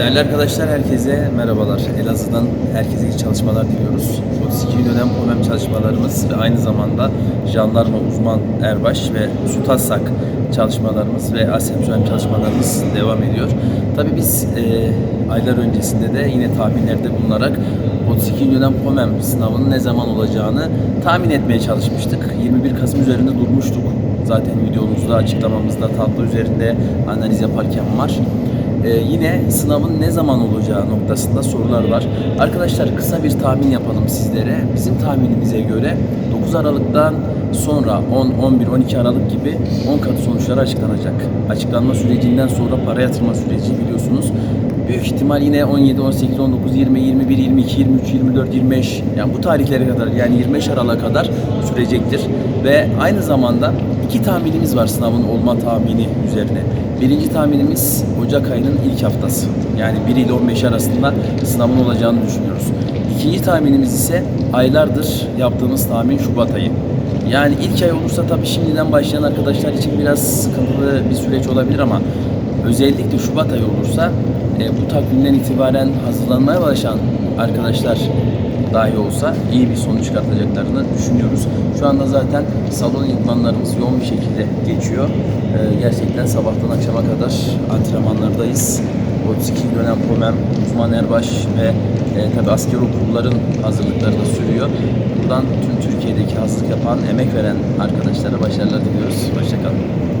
Değerli arkadaşlar herkese merhabalar. Elazığ'dan herkese iyi çalışmalar diliyoruz. 32 dönem POMEM çalışmalarımız ve aynı zamanda jandarma uzman erbaş ve SUTASAK çalışmalarımız ve ASEM çalışmalarımız devam ediyor. Tabii biz e, aylar öncesinde de yine tahminlerde bulunarak 32 dönem POMEM sınavının ne zaman olacağını tahmin etmeye çalışmıştık. 21 Kasım üzerinde durmuştuk. Zaten videomuzda, açıklamamızda tablo üzerinde analiz yaparken var. Ee, yine sınavın ne zaman olacağı noktasında sorular var. Arkadaşlar kısa bir tahmin yapalım sizlere. Bizim tahminimize göre 9 Aralık'tan sonra 10, 11, 12 Aralık gibi 10 katı sonuçları açıklanacak. Açıklanma sürecinden sonra para yatırma süreci biliyorsunuz. Büyük ihtimal yine 17, 18, 19, 20, 21, 22, 23, 24, 25 yani bu tarihlere kadar yani 25 Aralık'a kadar sürecektir. Ve aynı zamanda iki tahminimiz var sınavın olma tahmini üzerine. Birinci tahminimiz Ocak ayının ilk haftası. Yani 1 ile 15 arasında sınavın olacağını düşünüyoruz. İkinci tahminimiz ise aylardır yaptığımız tahmin Şubat ayı. Yani ilk ay olursa tabii şimdiden başlayan arkadaşlar için biraz sıkıntılı bir süreç olabilir ama özellikle Şubat ayı olursa e, bu takvimden itibaren hazırlanmaya başlayan arkadaşlar dahi olsa iyi bir sonuç çıkartacaklarını düşünüyoruz. Şu anda zaten salon idmanlarımız yoğun bir şekilde geçiyor. Ee, gerçekten sabahtan akşama kadar antrenmanlardayız. 32 dönem POMEM, uzman erbaş ve e, tabi asker okulların hazırlıkları da sürüyor. Buradan tüm Türkiye'deki hazırlık yapan, emek veren arkadaşlara başarılar diliyoruz. Hoşçakalın.